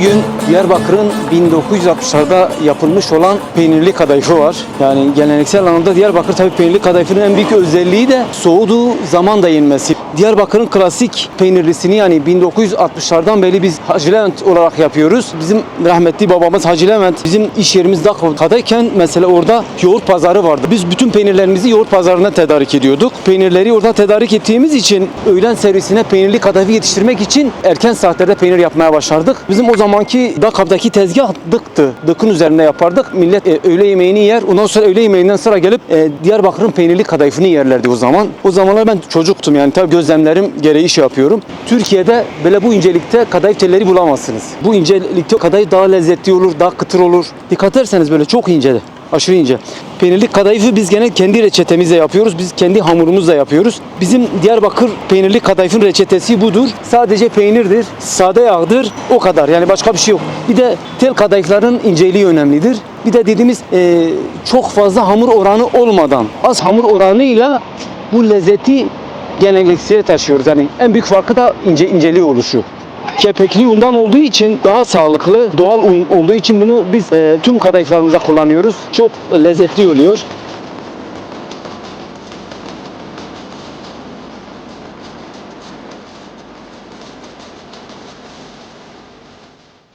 Bugün Diyarbakır'ın 1960'larda yapılmış olan peynirli kadayıfı var. Yani geleneksel anlamda Diyarbakır tabii peynirli kadayıfının en büyük özelliği de soğuduğu zaman da yenmesi. Diyarbakır'ın klasik peynirlisini yani 1960'lardan beri biz Hacı Levent olarak yapıyoruz. Bizim rahmetli babamız Hacı Levent bizim iş yerimiz Dakota'dayken mesela orada yoğurt pazarı vardı. Biz bütün peynirlerimizi yoğurt pazarına tedarik ediyorduk. Peynirleri orada tedarik ettiğimiz için öğlen servisine peynirli kadayıfı yetiştirmek için erken saatlerde peynir yapmaya başlardık. Bizim o zamanki Dakap'taki tezgah dıktı. Dıkın üzerinde yapardık. Millet e, öğle yemeğini yer. Ondan sonra öğle yemeğinden sonra gelip e, Diyarbakır'ın peynirli kadayıfını yerlerdi o zaman. O zamanlar ben çocuktum yani tabii gözlemlerim gereği iş yapıyorum. Türkiye'de böyle bu incelikte kadayıf telleri bulamazsınız. Bu incelikte kadayıf daha lezzetli olur, daha kıtır olur. Dikkat ederseniz böyle çok ince. Aşırı ince. Peynirli kadayıfı biz gene kendi reçetemizle yapıyoruz. Biz kendi hamurumuzla yapıyoruz. Bizim Diyarbakır peynirli kadayıfın reçetesi budur. Sadece peynirdir, sade yağdır. O kadar. Yani başka bir şey yok. Bir de tel kadayıfların inceliği önemlidir. Bir de dediğimiz e, çok fazla hamur oranı olmadan az hamur oranıyla bu lezzeti geleneksel taşıyoruz. Yani en büyük farkı da ince inceliği oluşu. Kepekli undan olduğu için daha sağlıklı, doğal un olduğu için bunu biz e, tüm kadayıflarımıza kullanıyoruz. Çok lezzetli oluyor.